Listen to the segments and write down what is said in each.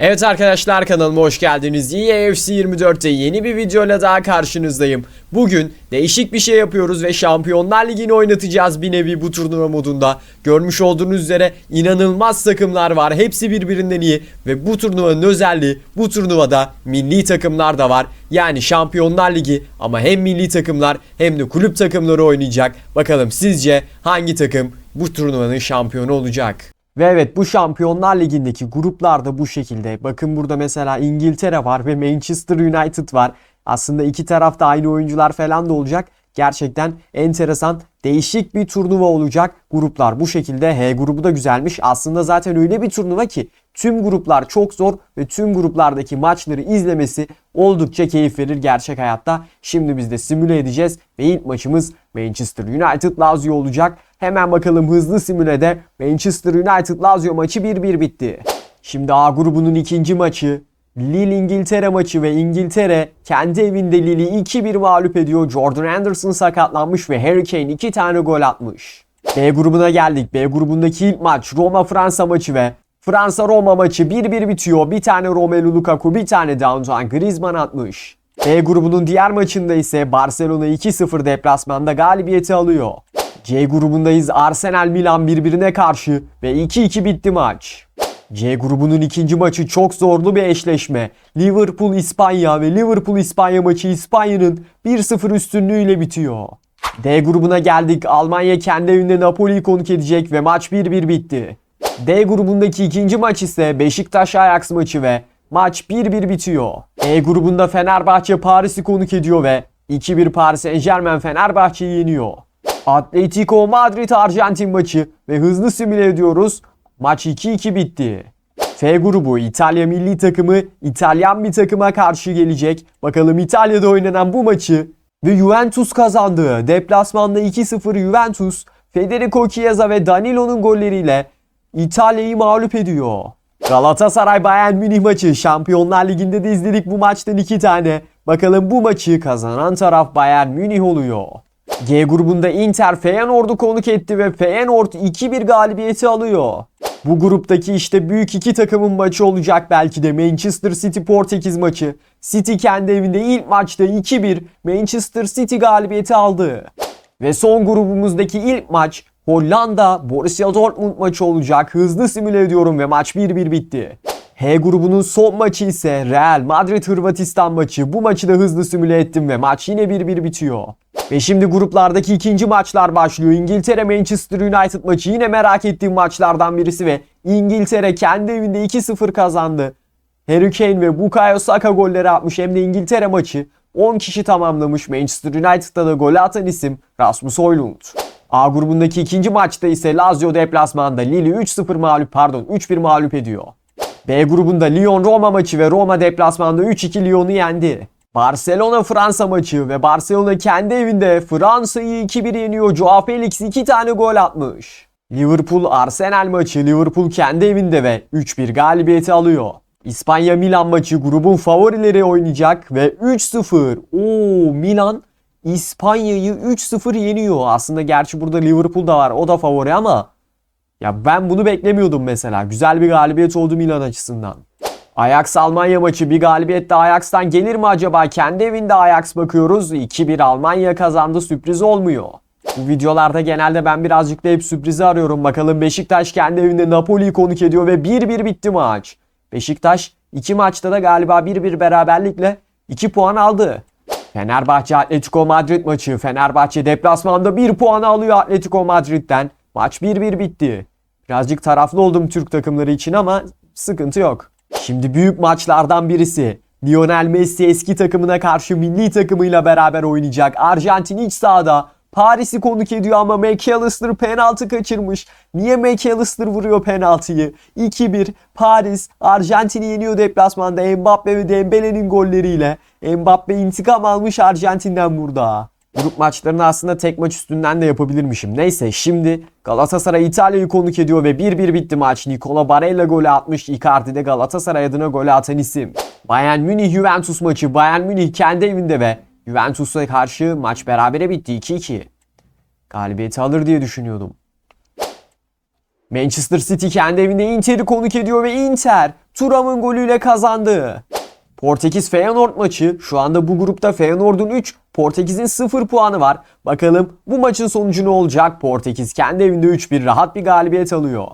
Evet arkadaşlar kanalıma hoş geldiniz. EAFC 24'te yeni bir videoyla daha karşınızdayım. Bugün değişik bir şey yapıyoruz ve Şampiyonlar Ligi'ni oynatacağız bir nevi bu turnuva modunda. Görmüş olduğunuz üzere inanılmaz takımlar var. Hepsi birbirinden iyi ve bu turnuvanın özelliği bu turnuvada milli takımlar da var. Yani Şampiyonlar Ligi ama hem milli takımlar hem de kulüp takımları oynayacak. Bakalım sizce hangi takım bu turnuvanın şampiyonu olacak? Ve evet bu Şampiyonlar Ligi'ndeki gruplarda bu şekilde. Bakın burada mesela İngiltere var ve Manchester United var. Aslında iki tarafta aynı oyuncular falan da olacak. Gerçekten enteresan, değişik bir turnuva olacak. Gruplar bu şekilde. H grubu da güzelmiş. Aslında zaten öyle bir turnuva ki tüm gruplar çok zor ve tüm gruplardaki maçları izlemesi oldukça keyif verir gerçek hayatta. Şimdi biz de simüle edeceğiz ve ilk maçımız Manchester United Lazio olacak. Hemen bakalım hızlı simülede Manchester United Lazio maçı 1-1 bitti. Şimdi A grubunun ikinci maçı Lille İngiltere maçı ve İngiltere kendi evinde Lille'i 2-1 mağlup ediyor. Jordan Anderson sakatlanmış ve Harry Kane 2 tane gol atmış. B grubuna geldik. B grubundaki ilk maç Roma Fransa maçı ve Fransa Roma maçı 1-1 bitiyor. Bir tane Romelu Lukaku, bir tane Downtown Griezmann atmış. B grubunun diğer maçında ise Barcelona 2-0 deplasmanda galibiyeti alıyor. C grubundayız. Arsenal Milan birbirine karşı ve 2-2 bitti maç. C grubunun ikinci maçı çok zorlu bir eşleşme. Liverpool İspanya ve Liverpool İspanya maçı İspanya'nın 1-0 üstünlüğüyle bitiyor. D grubuna geldik. Almanya kendi evinde Napoli'yi konuk edecek ve maç 1-1 bitti. D grubundaki ikinci maç ise Beşiktaş Ajax maçı ve maç 1-1 bitiyor. E grubunda Fenerbahçe Paris'i konuk ediyor ve 2-1 Paris Saint Germain Fenerbahçe'yi yeniyor. Atletico Madrid Arjantin maçı ve hızlı simüle ediyoruz. Maç 2-2 bitti. F grubu İtalya milli takımı İtalyan bir takıma karşı gelecek. Bakalım İtalya'da oynanan bu maçı ve Juventus kazandı. Deplasmanda 2-0 Juventus Federico Chiesa ve Danilo'nun golleriyle İtalya'yı mağlup ediyor. Galatasaray Bayern Münih maçı Şampiyonlar Ligi'nde de izledik bu maçtan iki tane. Bakalım bu maçı kazanan taraf Bayern Münih oluyor. G grubunda Inter Feyenoord'u konuk etti ve Feyenoord 2-1 galibiyeti alıyor. Bu gruptaki işte büyük iki takımın maçı olacak belki de Manchester City Portekiz maçı. City kendi evinde ilk maçta 2-1 Manchester City galibiyeti aldı. Ve son grubumuzdaki ilk maç Hollanda Borussia Dortmund maçı olacak. Hızlı simüle ediyorum ve maç 1-1 bitti. H grubunun son maçı ise Real Madrid Hırvatistan maçı. Bu maçı da hızlı simüle ettim ve maç yine 1-1 bitiyor. Ve şimdi gruplardaki ikinci maçlar başlıyor. İngiltere Manchester United maçı yine merak ettiğim maçlardan birisi ve İngiltere kendi evinde 2-0 kazandı. Harry Kane ve Bukayo Saka golleri atmış hem de İngiltere maçı 10 kişi tamamlamış. Manchester United'da da gol atan isim Rasmus Højlund. A grubundaki ikinci maçta ise Lazio deplasmanda Lille'i 3-0 mağlup pardon 3-1 mağlup ediyor. B grubunda Lyon Roma maçı ve Roma deplasmanda 3-2 Lyon'u yendi. Barcelona Fransa maçı ve Barcelona kendi evinde Fransa'yı 2-1 yeniyor. Joao Felix 2 tane gol atmış. Liverpool Arsenal maçı Liverpool kendi evinde ve 3-1 galibiyeti alıyor. İspanya Milan maçı grubun favorileri oynayacak ve 3-0. Oo Milan İspanya'yı 3-0 yeniyor. Aslında gerçi burada Liverpool da var. O da favori ama ya ben bunu beklemiyordum mesela. Güzel bir galibiyet oldu Milan açısından. Ajax Almanya maçı bir galibiyet de Ajax'tan gelir mi acaba? Kendi evinde Ajax bakıyoruz. 2-1 Almanya kazandı sürpriz olmuyor. Bu videolarda genelde ben birazcık da hep sürprizi arıyorum. Bakalım Beşiktaş kendi evinde Napoli'yi konuk ediyor ve 1-1 bitti maç. Beşiktaş 2 maçta da galiba 1-1 beraberlikle 2 puan aldı. Fenerbahçe Atletico Madrid maçı. Fenerbahçe deplasmanda 1 puan alıyor Atletico Madrid'den. Maç 1-1 bitti. Birazcık taraflı oldum Türk takımları için ama sıkıntı yok. Şimdi büyük maçlardan birisi. Lionel Messi eski takımına karşı milli takımıyla beraber oynayacak. Arjantin iç sahada Paris'i konuk ediyor ama McAllister penaltı kaçırmış. Niye McAllister vuruyor penaltıyı? 2-1 Paris Arjantin'i yeniyor deplasmanda Mbappe ve Dembele'nin golleriyle. Mbappe intikam almış Arjantin'den burada. Grup maçlarını aslında tek maç üstünden de yapabilirmişim. Neyse şimdi Galatasaray İtalya'yı konuk ediyor ve 1-1 bitti maç. Nicola Barella golü atmış. Icardi de Galatasaray adına golü atan isim. Bayern Münih Juventus maçı. Bayern Münih kendi evinde ve Juventus'a karşı maç berabere bitti 2-2. Galibiyeti alır diye düşünüyordum. Manchester City kendi evinde Inter'i konuk ediyor ve Inter Thuram'ın golüyle kazandı. Portekiz Feyenoord maçı şu anda bu grupta Feyenoord'un 3, Portekiz'in 0 puanı var. Bakalım bu maçın sonucu ne olacak? Portekiz kendi evinde 3-1 rahat bir galibiyet alıyor.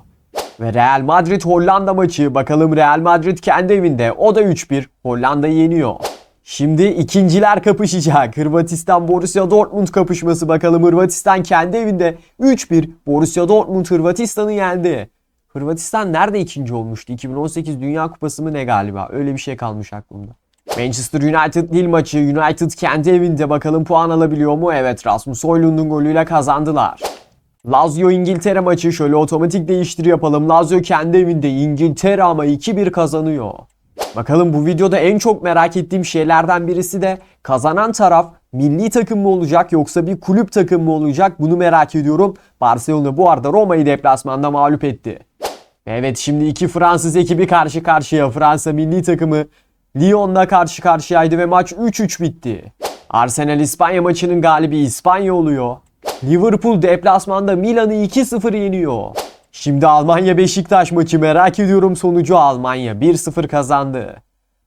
Ve Real Madrid Hollanda maçı bakalım Real Madrid kendi evinde o da 3-1 Hollanda'yı yeniyor. Şimdi ikinciler kapışacak. Hırvatistan Borussia Dortmund kapışması bakalım Hırvatistan kendi evinde 3-1 Borussia Dortmund Hırvatistan'ı yendi. Hırvatistan nerede ikinci olmuştu? 2018 Dünya Kupası mı ne galiba? Öyle bir şey kalmış aklımda. Manchester United Lille maçı. United kendi evinde bakalım puan alabiliyor mu? Evet Rasmus Højlund'un golüyle kazandılar. Lazio İngiltere maçı şöyle otomatik değiştir yapalım. Lazio kendi evinde İngiltere ama 2-1 kazanıyor. Bakalım bu videoda en çok merak ettiğim şeylerden birisi de kazanan taraf milli takım mı olacak yoksa bir kulüp takım mı olacak bunu merak ediyorum. Barcelona bu arada Roma'yı deplasmanda mağlup etti. Evet şimdi iki Fransız ekibi karşı karşıya. Fransa milli takımı Lyon'la karşı karşıyaydı ve maç 3-3 bitti. Arsenal İspanya maçının galibi İspanya oluyor. Liverpool deplasmanda Milan'ı 2-0 yeniyor. Şimdi Almanya Beşiktaş maçı merak ediyorum sonucu Almanya 1-0 kazandı.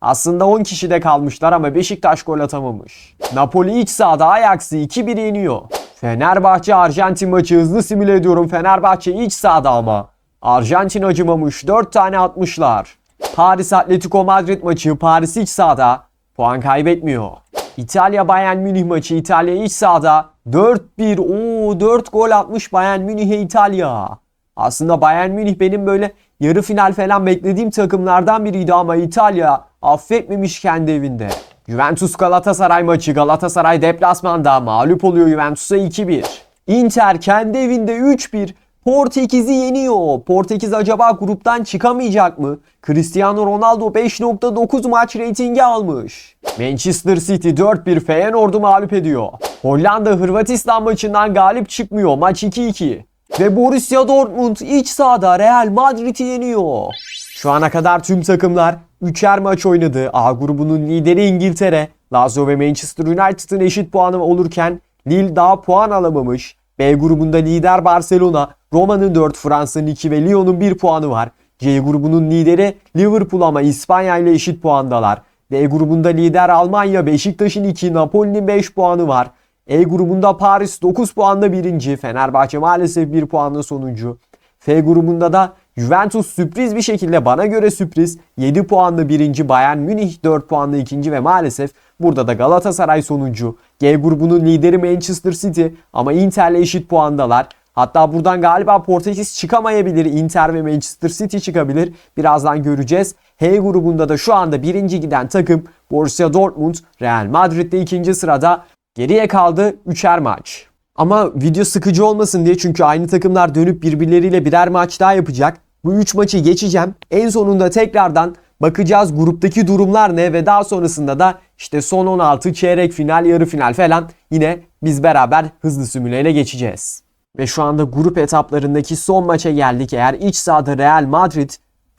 Aslında 10 kişi de kalmışlar ama Beşiktaş gol atamamış. Napoli iç sahada Ajax'ı 2-1 yeniyor. Fenerbahçe Arjantin maçı hızlı simüle ediyorum. Fenerbahçe iç sahada ama. Arjantin acımamış 4 tane atmışlar. Paris Atletico Madrid maçı Paris iç sahada puan kaybetmiyor. İtalya Bayern Münih maçı İtalya iç sahada 4-1 ooo 4 gol atmış Bayern Münih'e İtalya. Aslında Bayern Münih benim böyle yarı final falan beklediğim takımlardan biriydi ama İtalya affetmemiş kendi evinde. Juventus Galatasaray maçı Galatasaray deplasmanda mağlup oluyor Juventus'a 2-1. Inter kendi evinde 3-1 Portekiz'i yeniyor. Portekiz acaba gruptan çıkamayacak mı? Cristiano Ronaldo 5.9 maç reytingi almış. Manchester City 4-1 Feyenoord'u mağlup ediyor. Hollanda Hırvatistan maçından galip çıkmıyor. Maç 2-2. Ve Borussia Dortmund iç sahada Real Madrid'i yeniyor. Şu ana kadar tüm takımlar 3'er maç oynadı. A grubunun lideri İngiltere. Lazio ve Manchester United'ın eşit puanı olurken Lille daha puan alamamış. B grubunda lider Barcelona, Roma'nın 4, Fransa'nın 2 ve Lyon'un 1 puanı var. C grubunun lideri Liverpool ama İspanya ile eşit puandalar. D grubunda lider Almanya, Beşiktaş'ın 2, Napoli'nin 5 puanı var. E grubunda Paris 9 puanla birinci, Fenerbahçe maalesef 1 puanla sonuncu. F grubunda da Juventus sürpriz bir şekilde bana göre sürpriz 7 puanla birinci, Bayern Münih 4 puanla ikinci ve maalesef burada da Galatasaray sonuncu. G grubunun lideri Manchester City ama Inter'le eşit puandalar. Hatta buradan galiba Portekiz çıkamayabilir. Inter ve Manchester City çıkabilir. Birazdan göreceğiz. H grubunda da şu anda birinci giden takım Borussia Dortmund, Real Madrid de ikinci sırada. Geriye kaldı 3'er maç. Ama video sıkıcı olmasın diye çünkü aynı takımlar dönüp birbirleriyle birer maç daha yapacak. Bu 3 maçı geçeceğim. En sonunda tekrardan bakacağız gruptaki durumlar ne ve daha sonrasında da işte son 16 çeyrek final, yarı final falan yine biz beraber hızlı simüleyle geçeceğiz. Ve şu anda grup etaplarındaki son maça geldik. Eğer iç sahada Real Madrid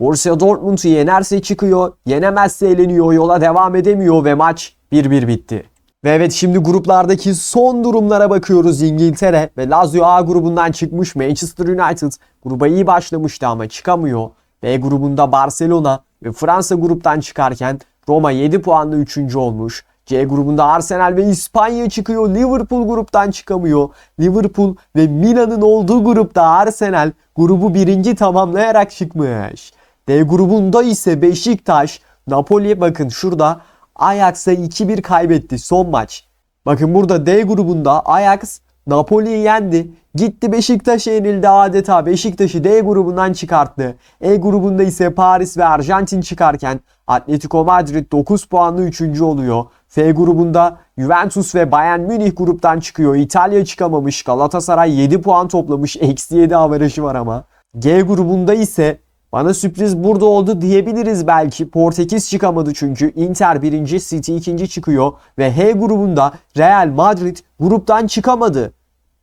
Borussia Dortmund'u yenerse çıkıyor, yenemezse eleniyor, yola devam edemiyor ve maç 1-1 bitti. Ve evet şimdi gruplardaki son durumlara bakıyoruz. İngiltere ve Lazio A grubundan çıkmış Manchester United gruba iyi başlamıştı ama çıkamıyor. B grubunda Barcelona ve Fransa gruptan çıkarken Roma 7 puanla 3. olmuş. C grubunda Arsenal ve İspanya çıkıyor. Liverpool gruptan çıkamıyor. Liverpool ve Milan'ın olduğu grupta Arsenal grubu birinci tamamlayarak çıkmış. D grubunda ise Beşiktaş, Napoli bakın şurada Ajax'a 2-1 kaybetti son maç. Bakın burada D grubunda Ajax Napoli'yi yendi. Gitti Beşiktaş'a yenildi adeta. Beşiktaş'ı D grubundan çıkarttı. E grubunda ise Paris ve Arjantin çıkarken Atletico Madrid 9 puanlı 3. oluyor. F grubunda Juventus ve Bayern Münih gruptan çıkıyor. İtalya çıkamamış. Galatasaray 7 puan toplamış. Eksi 7 averajı var ama. G grubunda ise bana sürpriz burada oldu diyebiliriz belki. Portekiz çıkamadı çünkü. Inter birinci, City ikinci çıkıyor. Ve H grubunda Real Madrid gruptan çıkamadı.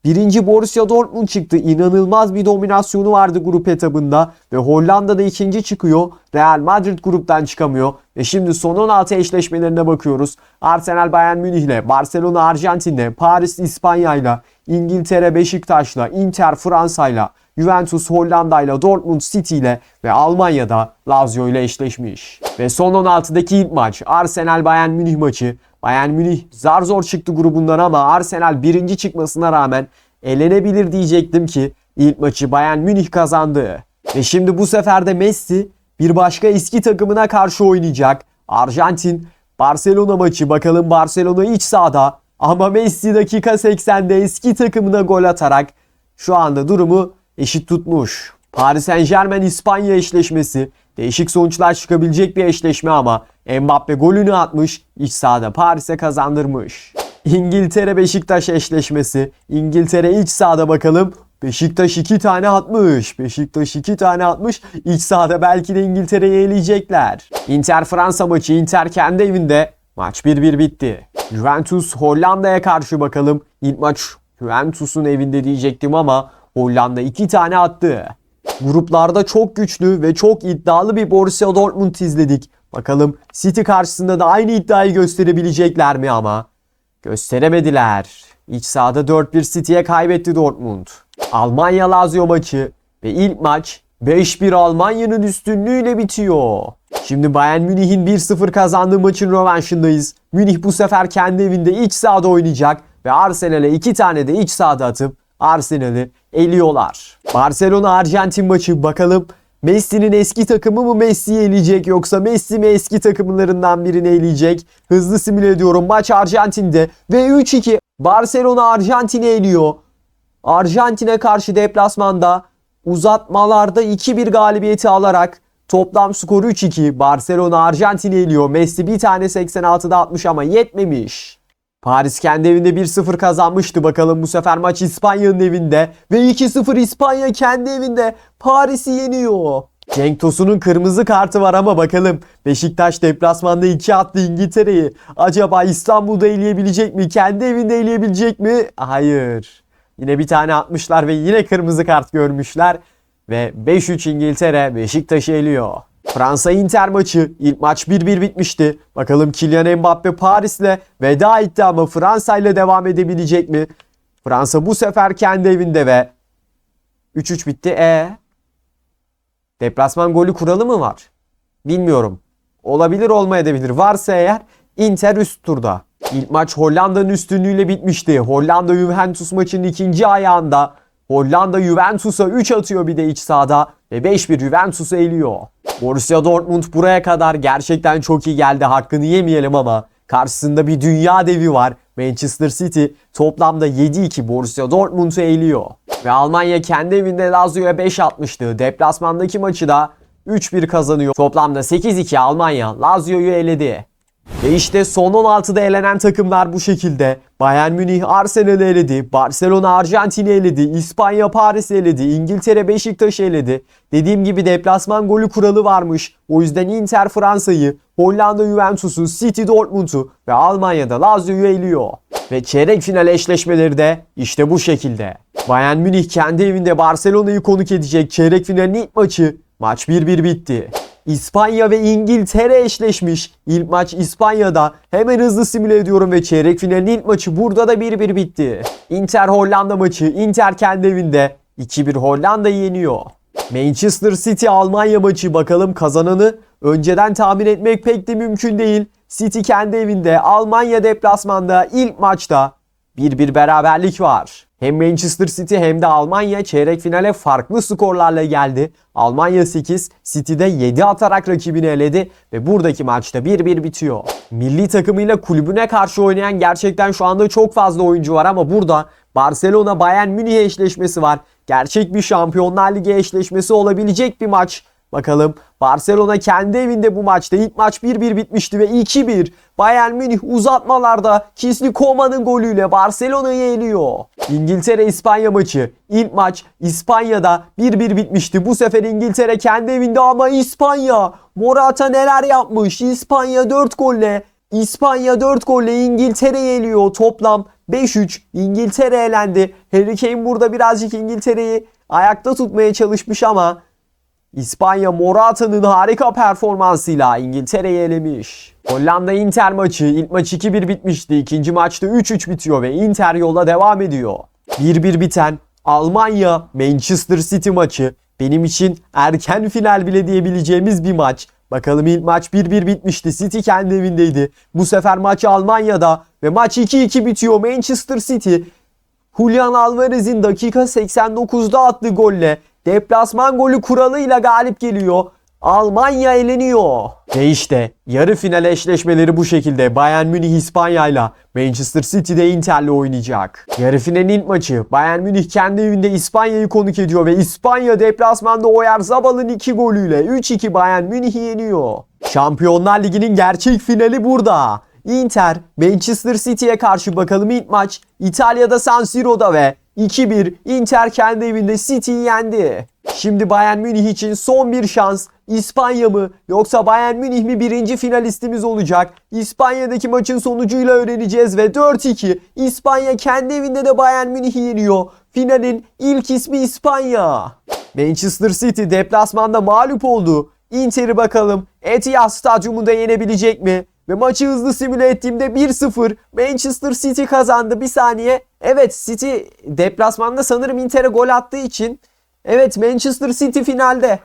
Birinci Borussia Dortmund çıktı. İnanılmaz bir dominasyonu vardı grup etabında. Ve Hollanda'da ikinci çıkıyor. Real Madrid gruptan çıkamıyor. Ve şimdi son 16 eşleşmelerine bakıyoruz. Arsenal Bayern Münih'le, Barcelona Arjantin'le, Paris İspanya'yla, İngiltere Beşiktaş'la, Inter Fransa'yla, Juventus Hollanda ile Dortmund City ile ve Almanya'da Lazio ile eşleşmiş. Ve son 16'daki ilk maç Arsenal Bayern Münih maçı. Bayern Münih zar zor çıktı grubundan ama Arsenal birinci çıkmasına rağmen elenebilir diyecektim ki ilk maçı Bayern Münih kazandı. Ve şimdi bu sefer de Messi bir başka eski takımına karşı oynayacak. Arjantin Barcelona maçı bakalım Barcelona iç sahada ama Messi dakika 80'de eski takımına gol atarak şu anda durumu eşit tutmuş. Paris Saint Germain İspanya eşleşmesi değişik sonuçlar çıkabilecek bir eşleşme ama Mbappe golünü atmış iç sahada Paris'e kazandırmış. İngiltere Beşiktaş eşleşmesi. İngiltere iç sahada bakalım. Beşiktaş 2 tane atmış. Beşiktaş 2 tane atmış. İç sahada belki de İngiltere'yi eleyecekler. Inter Fransa maçı. Inter kendi evinde. Maç 1-1 bitti. Juventus Hollanda'ya karşı bakalım. İlk maç Juventus'un evinde diyecektim ama Hollanda 2 tane attı. Gruplarda çok güçlü ve çok iddialı bir Borussia Dortmund izledik. Bakalım City karşısında da aynı iddiayı gösterebilecekler mi ama? Gösteremediler. İç sahada 4-1 City'ye kaybetti Dortmund. Almanya Lazio maçı ve ilk maç 5-1 Almanya'nın üstünlüğüyle bitiyor. Şimdi Bayern Münih'in 1-0 kazandığı maçın rövanşındayız. Münih bu sefer kendi evinde iç sahada oynayacak ve Arsenal'e 2 tane de iç sahada atıp Arsenal'i eliyorlar. Barcelona Arjantin maçı bakalım Messi'nin eski takımı mı Messi'yi eleyecek yoksa Messi mi eski takımlarından birini eleyecek? Hızlı simüle ediyorum. Maç Arjantin'de ve 3-2 Barcelona Arjantin'i eliyor. Arjantin'e karşı deplasmanda uzatmalarda 2-1 galibiyeti alarak toplam skoru 3-2 Barcelona Arjantin'i eliyor. Messi bir tane 86'da atmış ama yetmemiş. Paris kendi evinde 1-0 kazanmıştı. Bakalım bu sefer maç İspanya'nın evinde. Ve 2-0 İspanya kendi evinde Paris'i yeniyor. Cenk Tosun'un kırmızı kartı var ama bakalım Beşiktaş deplasmanda 2 attı İngiltere'yi. Acaba İstanbul'da eleyebilecek mi? Kendi evinde eleyebilecek mi? Hayır. Yine bir tane atmışlar ve yine kırmızı kart görmüşler. Ve 5-3 İngiltere Beşiktaş'ı eliyor. Fransa Inter maçı ilk maç 1-1 bitmişti. Bakalım Kylian Mbappe Paris'le veda etti ama Fransa ile devam edebilecek mi? Fransa bu sefer kendi evinde ve 3-3 bitti. E Deplasman golü kuralı mı var? Bilmiyorum. Olabilir olmayabilir. Varsa eğer Inter üst turda. İlk maç Hollanda'nın üstünlüğüyle bitmişti. Hollanda Juventus maçının ikinci ayağında Hollanda Juventus'a 3 atıyor bir de iç sahada ve 5-1 Juventus'u eliyor. Borussia Dortmund buraya kadar gerçekten çok iyi geldi. Hakkını yemeyelim ama karşısında bir dünya devi var. Manchester City toplamda 7-2 Borussia Dortmund'u eğiliyor. Ve Almanya kendi evinde Lazio'ya 5 atmıştı. Deplasmandaki maçı da 3-1 kazanıyor. Toplamda 8-2 Almanya Lazio'yu eledi. Ve işte son 16'da elenen takımlar bu şekilde. Bayern Münih Arsenal'i eledi. Barcelona Arjantin'i eledi. İspanya Paris'i eledi. İngiltere Beşiktaş'ı eledi. Dediğim gibi deplasman golü kuralı varmış. O yüzden Inter Fransa'yı, Hollanda Juventus'u, City Dortmund'u ve Almanya'da Lazio'yu eliyor. Ve çeyrek final eşleşmeleri de işte bu şekilde. Bayern Münih kendi evinde Barcelona'yı konuk edecek çeyrek finalin ilk maçı. Maç 1-1 bitti. İspanya ve İngiltere eşleşmiş. İlk maç İspanya'da. Hemen hızlı simüle ediyorum ve çeyrek finalin ilk maçı burada da 1-1 bitti. Inter Hollanda maçı. Inter kendi evinde 2-1 Hollanda'yı yeniyor. Manchester City Almanya maçı bakalım kazananı önceden tahmin etmek pek de mümkün değil. City kendi evinde Almanya deplasmanda ilk maçta 1-1 beraberlik var. Hem Manchester City hem de Almanya çeyrek finale farklı skorlarla geldi. Almanya 8, City'de 7 atarak rakibini eledi ve buradaki maçta 1-1 bitiyor. Milli takımıyla kulübüne karşı oynayan gerçekten şu anda çok fazla oyuncu var ama burada Barcelona Bayern Münih eşleşmesi var. Gerçek bir Şampiyonlar Ligi eşleşmesi olabilecek bir maç. Bakalım Barcelona kendi evinde bu maçta ilk maç 1-1 bitmişti ve 2-1 Bayern Münih uzatmalarda Kisli Koma'nın golüyle Barcelona'yı yeniyor. İngiltere İspanya maçı ilk maç İspanya'da 1-1 bitmişti. Bu sefer İngiltere kendi evinde ama İspanya Morata neler yapmış? İspanya 4 golle İspanya 4 golle İngiltere'yi eliyor. Toplam 5-3 İngiltere elendi. Harry Kane burada birazcık İngiltere'yi ayakta tutmaya çalışmış ama İspanya Morata'nın harika performansıyla İngiltere'yi elemiş. Hollanda Inter maçı ilk maç 2-1 bitmişti. İkinci maçta 3-3 bitiyor ve Inter yola devam ediyor. 1-1 biten Almanya Manchester City maçı. Benim için erken final bile diyebileceğimiz bir maç. Bakalım ilk maç 1-1 bitmişti. City kendi evindeydi. Bu sefer maç Almanya'da ve maç 2-2 bitiyor. Manchester City Julian Alvarez'in dakika 89'da attığı golle deplasman golü kuralıyla galip geliyor. Almanya eleniyor. Ve işte yarı final eşleşmeleri bu şekilde. Bayern Münih İspanya ile Manchester City'de Inter'le oynayacak. Yarı finalin ilk maçı. Bayern Münih kendi evinde İspanya'yı konuk ediyor ve İspanya deplasmanda Oyarzabal'ın 2 golüyle 3-2 Bayern Münih'i yeniyor. Şampiyonlar Ligi'nin gerçek finali burada. Inter Manchester City'ye karşı bakalım ilk maç İtalya'da San Siro'da ve 2-1 Inter kendi evinde City'yi yendi. Şimdi Bayern Münih için son bir şans. İspanya mı yoksa Bayern Münih mi birinci finalistimiz olacak? İspanya'daki maçın sonucuyla öğreneceğiz ve 4-2 İspanya kendi evinde de Bayern Münih'i yeniyor. Finalin ilk ismi İspanya. Manchester City deplasmanda mağlup oldu. Inter'i bakalım Etihad Stadyumunda yenebilecek mi? Ve maçı hızlı simüle ettiğimde 1-0 Manchester City kazandı. Bir saniye. Evet City deplasmanda sanırım Inter'e gol attığı için Evet Manchester City finalde.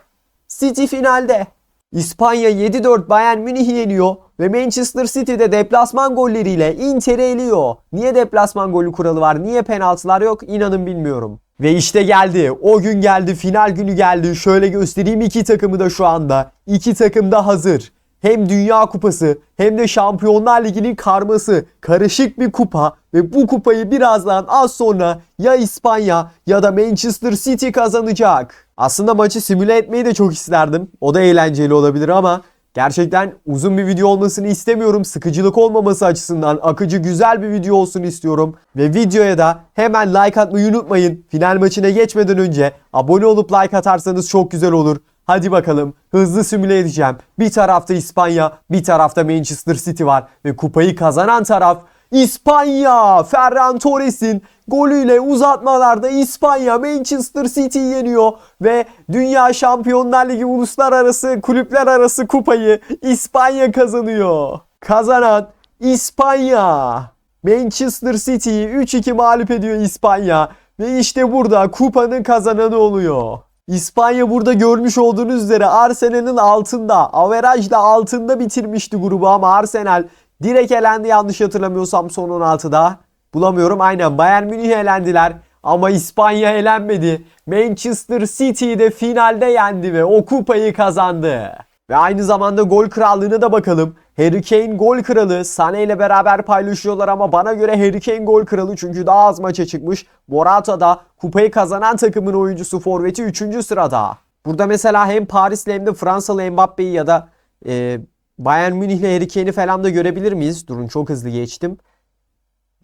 City finalde. İspanya 7-4 Bayern Münih'i yeniyor ve Manchester City'de deplasman golleriyle Inter'i eliyor. Niye deplasman golü kuralı var? Niye penaltılar yok? İnanın bilmiyorum. Ve işte geldi. O gün geldi. Final günü geldi. Şöyle göstereyim iki takımı da şu anda. İki takım da hazır. Hem Dünya Kupası hem de Şampiyonlar Ligi'nin karması. Karışık bir kupa ve bu kupayı birazdan az sonra ya İspanya ya da Manchester City kazanacak. Aslında maçı simüle etmeyi de çok isterdim. O da eğlenceli olabilir ama gerçekten uzun bir video olmasını istemiyorum. Sıkıcılık olmaması açısından akıcı güzel bir video olsun istiyorum. Ve videoya da hemen like atmayı unutmayın. Final maçına geçmeden önce abone olup like atarsanız çok güzel olur. Hadi bakalım hızlı simüle edeceğim. Bir tarafta İspanya, bir tarafta Manchester City var ve kupayı kazanan taraf İspanya. Ferran Torres'in golüyle uzatmalarda İspanya Manchester City'yi yeniyor ve Dünya Şampiyonlar Ligi uluslararası kulüpler arası kupayı İspanya kazanıyor. Kazanan İspanya. Manchester City'yi 3-2 mağlup ediyor İspanya ve işte burada kupanın kazananı oluyor. İspanya burada görmüş olduğunuz üzere Arsenal'in altında, averajla altında bitirmişti grubu ama Arsenal direkt elendi yanlış hatırlamıyorsam son 16'da. Bulamıyorum aynen Bayern Münih elendiler ama İspanya elenmedi. Manchester City'yi de finalde yendi ve o kupayı kazandı. Ve aynı zamanda gol krallığına da bakalım. Harry Kane gol kralı. Sané ile beraber paylaşıyorlar ama bana göre Harry Kane gol kralı çünkü daha az maça çıkmış. Morata da kupayı kazanan takımın oyuncusu forveti 3. sırada. Burada mesela hem Paris'le hem de Fransalı Mbappe'yi ya da e, Bayern Münih'le Harry Kane'i falan da görebilir miyiz? Durun çok hızlı geçtim.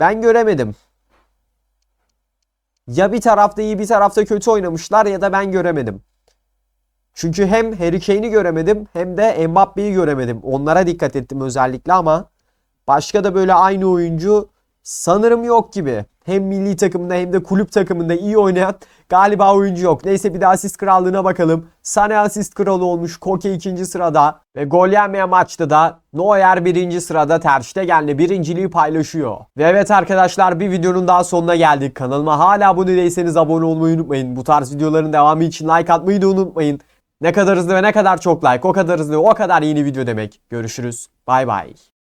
Ben göremedim. Ya bir tarafta iyi bir tarafta kötü oynamışlar ya da ben göremedim. Çünkü hem Harry Kane'i göremedim hem de Mbappe'yi göremedim. Onlara dikkat ettim özellikle ama başka da böyle aynı oyuncu sanırım yok gibi. Hem milli takımında hem de kulüp takımında iyi oynayan galiba oyuncu yok. Neyse bir de asist krallığına bakalım. Sané asist kralı olmuş. Koke ikinci sırada. Ve gol yenmeyen maçta da Neuer birinci sırada Ter Stegen'le birinciliği paylaşıyor. Ve evet arkadaşlar bir videonun daha sonuna geldik. Kanalıma hala abone değilseniz abone olmayı unutmayın. Bu tarz videoların devamı için like atmayı da unutmayın. Ne kadar hızlı ve ne kadar çok like o kadar hızlı o kadar yeni video demek. Görüşürüz. Bay bay.